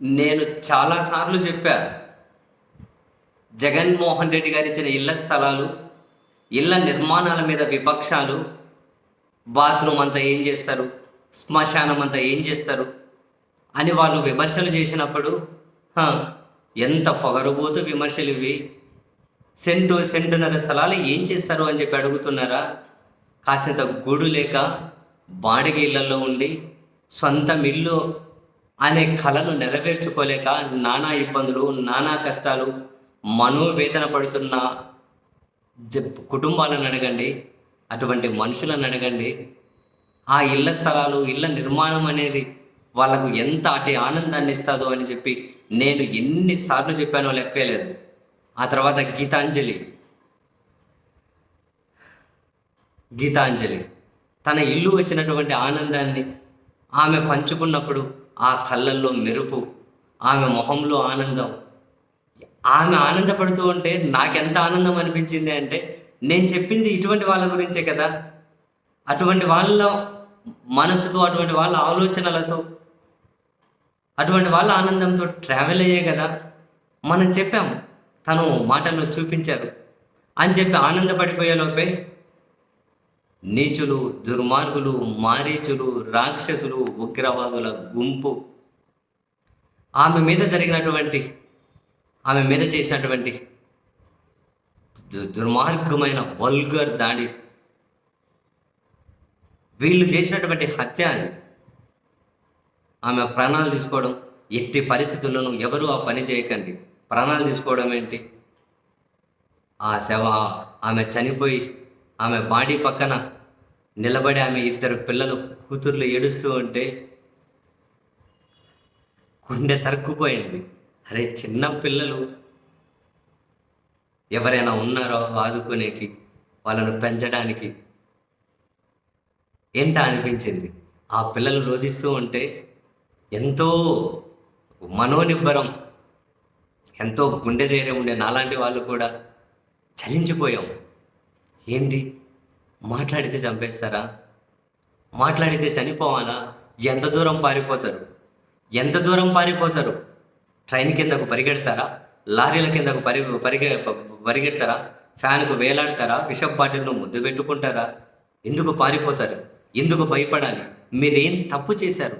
నేను చాలాసార్లు చెప్పా జగన్మోహన్ రెడ్డి గారు ఇచ్చిన ఇళ్ళ స్థలాలు ఇళ్ళ నిర్మాణాల మీద విపక్షాలు బాత్రూమ్ అంతా ఏం చేస్తారు శ్మశానం అంతా ఏం చేస్తారు అని వాళ్ళు విమర్శలు చేసినప్పుడు ఎంత పొగరుబోతు విమర్శలు ఇవి. సెంటు సెంటున్నర స్థలాలు ఏం చేస్తారు అని చెప్పి అడుగుతున్నారా? కాసింత గూడు లేక బాడిగ ఇళ్ళలో ఉండి సొంత ఇల్లు అనే కళను నెరవేర్చుకోలేక నానా ఇబ్బందులు నానా కష్టాలు మనోవేదన పడుతున్న జ- కుటుంబాలను అడగండి అటువంటి మనుషులను అడగండి. ఆ ఇళ్ళ స్థలాలు ఇళ్ళ నిర్మాణం అనేది వాళ్ళకు ఎంత అటు ఆనందాన్ని ఇస్తుందో అని చెప్పి నేను ఎన్నిసార్లు చెప్పానో లెక్కలేదు ఆ తర్వాత గీతాంజలి. గీతాంజలి. తన ఇల్లు వచ్చినటువంటి ఆనందాన్ని ఆమె పంచుకున్నప్పుడు ఆ కళ్ళల్లో మెరుపు ఆమె మొహంలో ఆనందం. ఆమె ఆనందపడుతూ ఉంటే నాకెంత ఆనందం అనిపించింది అంటే నేను చెప్పింది ఇటువంటి వాళ్ళ గురించే కదా. అటువంటి వాళ్ళ మనసుతో అటువంటి వాళ్ళ ఆలోచనలతో అటువంటి వాళ్ళ ఆనందంతో ట్రావెల్ అయ్యే కదా. మనం చెప్పాం తను మాటల్లో చూపించారు. అని చెప్పి ఆనందపడిపోయే లోపే నీచులు దుర్మార్గులు మారీచులు రాక్షసులు ఉగ్రవాదుల గుంపు. ఆమె మీద జరిగినటువంటి ఆమె మీద చేసినటువంటి దు- దుర్మార్గమైన వల్గర్ దాడి. వీళ్ళు చేసినటువంటి హత్య అది. ఆమె ప్రాణాలు తీసుకోవడం ఎట్టి పరిస్థితుల్లోనూ ఎవరు ఆ పని చేయకండి. ప్రాణాలు తీసుకోవడం ఏంటి? ఆ శవ ఆమె చనిపోయి ఆమె బాడీ పక్కన నిలబడి ఆమె ఇద్దరు పిల్లలు కూతుర్లు ఏడుస్తూ ఉంటే గుండె తరుక్కుపోయింది. అరే చిన్న పిల్లలు ఎవరైనా ఉన్నారో ఆదుకునేకి వాళ్ళను పెంచడానికి ఏంటా అనిపించింది? ఆ పిల్లలు రోధిస్తూ ఉంటే ఎంతో మనోనిబ్బరం ఎంతో గుండె ధైర్యం ఉండే నాలాంటి వాళ్ళు కూడా చలించిపోయాం. ఏంటి? మాట్లాడితే చంపేస్తారా? మాట్లాడితే చనిపోవాలా? ఎంత దూరం పారిపోతారు? ఎంత దూరం పారిపోతారు? ట్రైన్ కిందకు పరిగెడతారా? లారీల కిందకు పరి పరిగె పరిగెడతారా? ఫ్యాన్కు వేలాడతారా? విషప్ బాటిల్ను ముద్దు పెట్టుకుంటారా? ఎందుకు పారిపోతారు? ఎందుకు భయపడాలి? మీరేం తప్పు చేశారు?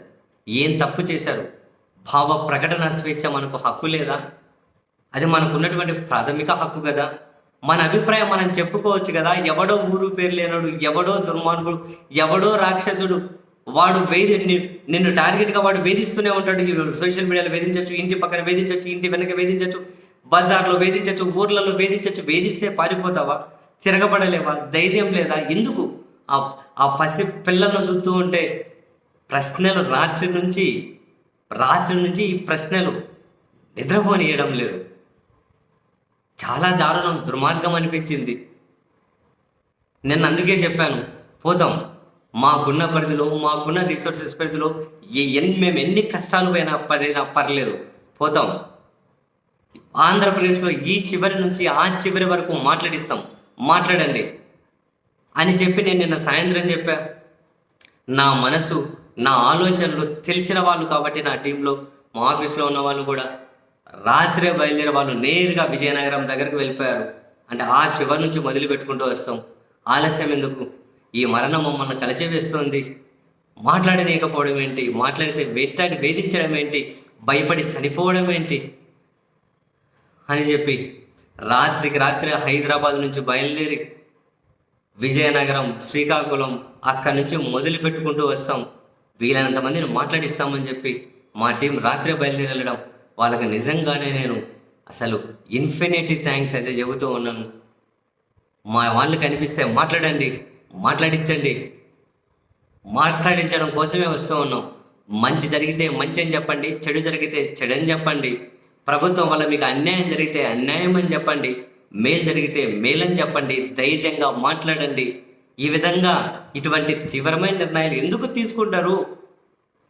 ఏం తప్పు చేశారు? భావ ప్రకటన స్వేచ్ఛ మనకు హక్కు లేదా? అది మనకు ఉన్నటువంటి ప్రాథమిక హక్కు కదా. మన అభిప్రాయం మనం చెప్పుకోవచ్చు కదా ఎవడో ఊరు పేరు లేనడు ఎవడో దుర్మార్గుడు ఎవడో రాక్షసుడు వాడు వేధి నిన్ను టార్గెట్గా వాడు వేధిస్తూనే ఉంటాడు. సోషల్ మీడియాలో వేధించవచ్చు ఇంటి పక్కన వేధించవచ్చు ఇంటి వెనక వేధించవచ్చు బజార్లో వేధించవచ్చు ఊర్లలో వేధించవచ్చు వేధిస్తే పారిపోతావా? తిరగబడలేవా? ధైర్యం లేదా? ఎందుకు? ఆ ఆ పసి పిల్లలను చూస్తూ ఉంటే ప్రశ్నలు రాత్రి నుంచి రాత్రి నుంచి ఈ ప్రశ్నలు నిద్రపోనియడం లేదు. చాలా దారుణం దుర్మార్గం అనిపించింది. నేను అందుకే చెప్పాను పోతాం మాకున్న పరిధిలో మాకున్న రిసోర్సెస్ పరిధిలో ఎన్ని మేము ఎన్ని కష్టాలు పోయినా పడినా పర్లేదు. పోతాం ఆంధ్రప్రదేశ్లో ఈ చివరి నుంచి ఆ చివరి వరకు మాట్లాడిస్తాం. మాట్లాడండి. అని చెప్పి నేను నిన్న సాయంత్రం చెప్పా. నా మనసు నా ఆలోచనలు తెలిసిన వాళ్ళు కాబట్టి నా టీంలో మా ఆఫీస్లో ఉన్న వాళ్ళు కూడా రాత్రే బయలుదేరే వాళ్ళు నేరుగా విజయనగరం దగ్గరకు వెళ్ళిపోయారు. అంటే ఆ చివరి నుంచి మొదలు పెట్టుకుంటూ వస్తాం. ఆలస్యం ఎందుకు? ఈ మరణం మమ్మల్ని కలిచివేస్తోంది. మాట్లాడలేకపోవడం ఏంటి? మాట్లాడితే వెంటాడి వేధించడం ఏంటి? భయపడి చనిపోవడం ఏంటి? అని చెప్పి రాత్రికి రాత్రి హైదరాబాద్ నుంచి బయలుదేరి విజయనగరం శ్రీకాకుళం అక్కడి నుంచి మొదలు పెట్టుకుంటూ వస్తాం. వీలైనంత మందిని మాట్లాడిస్తామని చెప్పి మా టీం రాత్రి బయలుదేరి వెళ్ళడం వాళ్ళకి నిజంగానే నేను అసలు ఇన్ఫినిటీ థ్యాంక్స్ అయితే చెబుతూ ఉన్నాను. మా వాళ్ళు కనిపిస్తే మాట్లాడండి మాట్లాడించండి మాట్లాడించడం కోసమే వస్తూ ఉన్నాం. మంచి జరిగితే మంచి అని చెప్పండి చెడు జరిగితే చెడు అని చెప్పండి. ప్రభుత్వం వల్ల మీకు అన్యాయం జరిగితే అన్యాయం అని చెప్పండి. మేలు జరిగితే మేలని చెప్పండి. ధైర్యంగా మాట్లాడండి. ఈ విధంగా ఇటువంటి తీవ్రమైన నిర్ణయాలు ఎందుకు తీసుకుంటారు?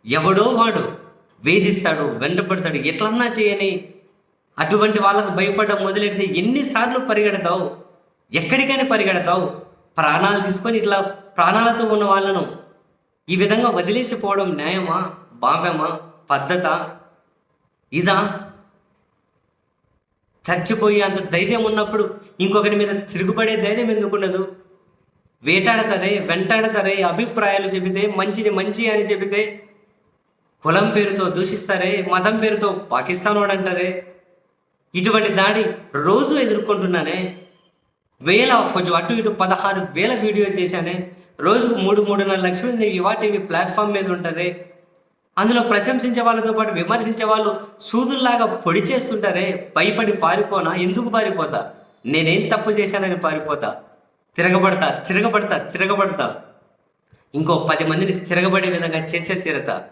ఎవడో వాడు వేధిస్తాడు వెంటపడతాడు ఎట్లన్నా చేయని అటువంటి వాళ్ళకు భయపడడం మొదలెడితే ఎన్నిసార్లు పరిగెడతావు? ఎక్కడికైనా పరిగెడతావు? ప్రాణాలు తీసుకొని ఇట్లా ప్రాణాలతో ఉన్న వాళ్ళను ఈ విధంగా వదిలేసిపోవడం న్యాయమా? భావ్యమా? పద్ధత? ఇదా? చచ్చిపోయి అంత ధైర్యం ఉన్నప్పుడు ఇంకొకరి మీద తిరుగుబడే ధైర్యం ఎందుకు ఉండదు? వేటాడతారే వెంటాడతారే అభిప్రాయాలు చెబితే మంచిని మంచి అని చెబితే కులం పేరుతో దూషిస్తారే మతం పేరుతో పాకిస్తాన్ వాడు అంటారే ఇటువంటి దాడి రోజు ఎదుర్కొంటున్నానే. వేల కొంచెం అటు ఇటు పదహారు వేల వీడియో చేశానే. రోజుకు మూడు మూడున్నర లక్షల మంది యువా టీవీ ప్లాట్ఫామ్ మీద ఉంటారే. అందులో ప్రశంసించే వాళ్ళతో పాటు విమర్శించే వాళ్ళు సూదుల్లాగా పొడి చేస్తుంటారే. భయపడి పారిపోనా? ఎందుకు పారిపోతా? నేనేం తప్పు చేశానని పారిపోతా. తిరగబడతా తిరగబడతా తిరగబడతా. ఇంకో పది మందిని తిరగబడే విధంగా చేసే తీరతా.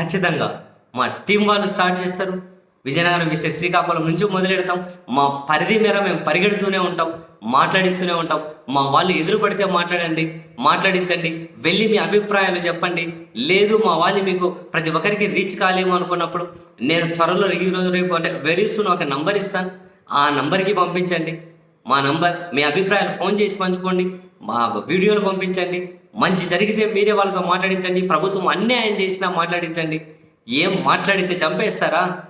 ఖచ్చితంగా మా టీం వాళ్ళు స్టార్ట్ చేస్తారు. విజయనగరం విషయ శ్రీకాకుళం నుంచి మొదలెడతాం. మా పరిధి మేర మేము పరిగెడుతూనే ఉంటాం మాట్లాడిస్తూనే ఉంటాం. మా వాళ్ళు ఎదురు పడితే మాట్లాడండి మాట్లాడించండి వెళ్ళి మీ అభిప్రాయాలు చెప్పండి. లేదు మా వాళ్ళు మీకు ప్రతి ఒక్కరికి రీచ్ కాలేము అనుకున్నప్పుడు నేను త్వరలో ఈ రోజు రేపు అంటే వెరీ సూన్ ఒక నంబర్ ఇస్తాను. ఆ నంబర్కి పంపించండి. మా నంబర్ మీ అభిప్రాయాలు ఫోన్ చేసి పంచుకోండి. మా వీడియోలు పంపించండి. మంచి జరిగితే మీరే వాళ్ళతో మాట్లాడించండి ప్రభుత్వం అన్యాయం చేసినా మాట్లాడించండి. ఏం మాట్లాడితే చంపేస్తారా?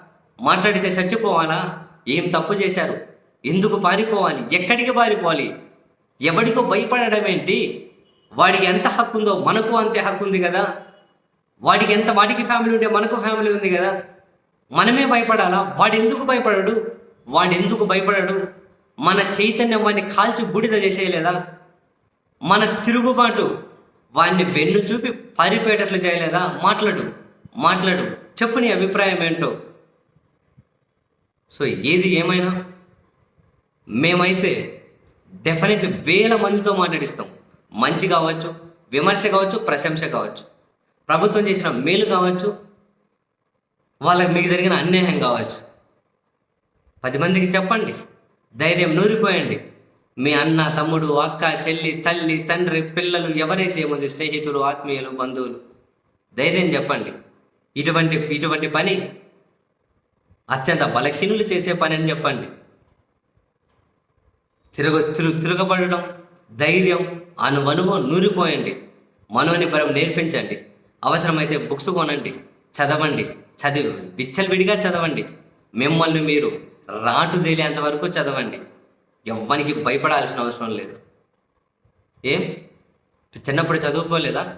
మాట్లాడితే చచ్చిపోవాలా? ఏం తప్పు చేశారు? ఎందుకు పారిపోవాలి? ఎక్కడికి పారిపోవాలి? ఎవడికో భయపడడం ఏంటి? వాడికి ఎంత హక్కు ఉందో మనకు అంతే హక్కు ఉంది కదా. వాడికి ఎంత వాడికి ఫ్యామిలీ ఉంటే మనకు ఫ్యామిలీ ఉంది కదా. మనమే భయపడాలా? వాడు ఎందుకు భయపడడు? వాడు ఎందుకు భయపడడు? మన చైతన్యం వాడిని కాల్చి బూడిద చేసేయలేదా? మన తిరుగుబాటు వాడిని వెన్ను చూపి పరిపేటట్లు చేయలేదా? మాట్లాడు మాట్లాడు. చెప్పు నీ అభిప్రాయం ఏంటో. సో ఏది ఏమైనా మేమైతే డెఫినెట్లీ వేల మందితో మాట్లాడిస్తాం. మంచి కావచ్చు విమర్శ కావచ్చు ప్రశంస కావచ్చు. ప్రభుత్వం చేసిన మేలు కావచ్చు వాళ్ళకి మీకు జరిగిన అన్యాయం కావచ్చు. పది మందికి చెప్పండి ధైర్యం నూరిపోయండి. మీ అన్న తమ్ముడు అక్క చెల్లి తల్లి తండ్రి పిల్లలు ఎవరైతే ఏముంది స్నేహితులు ఆత్మీయులు బంధువులు ధైర్యం చెప్పండి. ఇటువంటి ఇటువంటి పని అత్యంత బలహీనులు చేసే పని అని చెప్పండి. తిరుగు తిరు తిరగబడడం ధైర్యం అనువనువు నూరిపోయండి. మనోనిపరం నేర్పించండి. అవసరమైతే బుక్స్ కొనండి చదవండి. చదివి విచ్చలవిడిగా చదవండి. మిమ్మల్ని మీరు రాటు తేలేంత వరకు చదవండి. ఎవ్వనికి భయపడాల్సిన అవసరం లేదు. ఏం? చిన్నప్పుడు చదువుకోలేదా?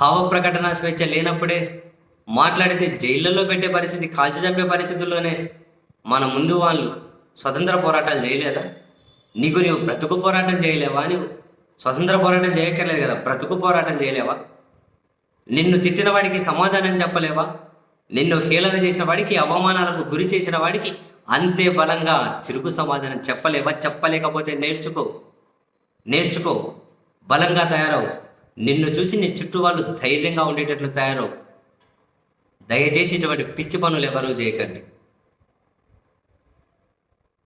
భావ ప్రకటన స్వేచ్ఛ లేనప్పుడే మాట్లాడితే జైళ్ళల్లో పెట్టే పరిస్థితి కాల్చి చంపే పరిస్థితుల్లోనే మన ముందు వాళ్ళు స్వతంత్ర పోరాటాలు చేయలేదా? నీకు నీవు బ్రతుకు పోరాటం చేయలేవా? నీవు స్వతంత్ర పోరాటం చేయక్కర్లేదు కదా బ్రతుకు పోరాటం చేయలేవా? నిన్ను తిట్టిన వాడికి సమాధానం చెప్పలేవా? నిన్ను హేళన చేసిన వాడికి అవమానాలకు గురి చేసిన వాడికి అంతే బలంగా తిరుగు సమాధానం చెప్పలేవా? చెప్పలేకపోతే నేర్చుకో. నేర్చుకో. బలంగా తయారవు. నిన్ను చూసి నీ చుట్టూ వాళ్ళు ధైర్యంగా ఉండేటట్లు తయారవు. దయచేసి ఇటువంటి పిచ్చి పనులు ఎవరూ చేయకండి.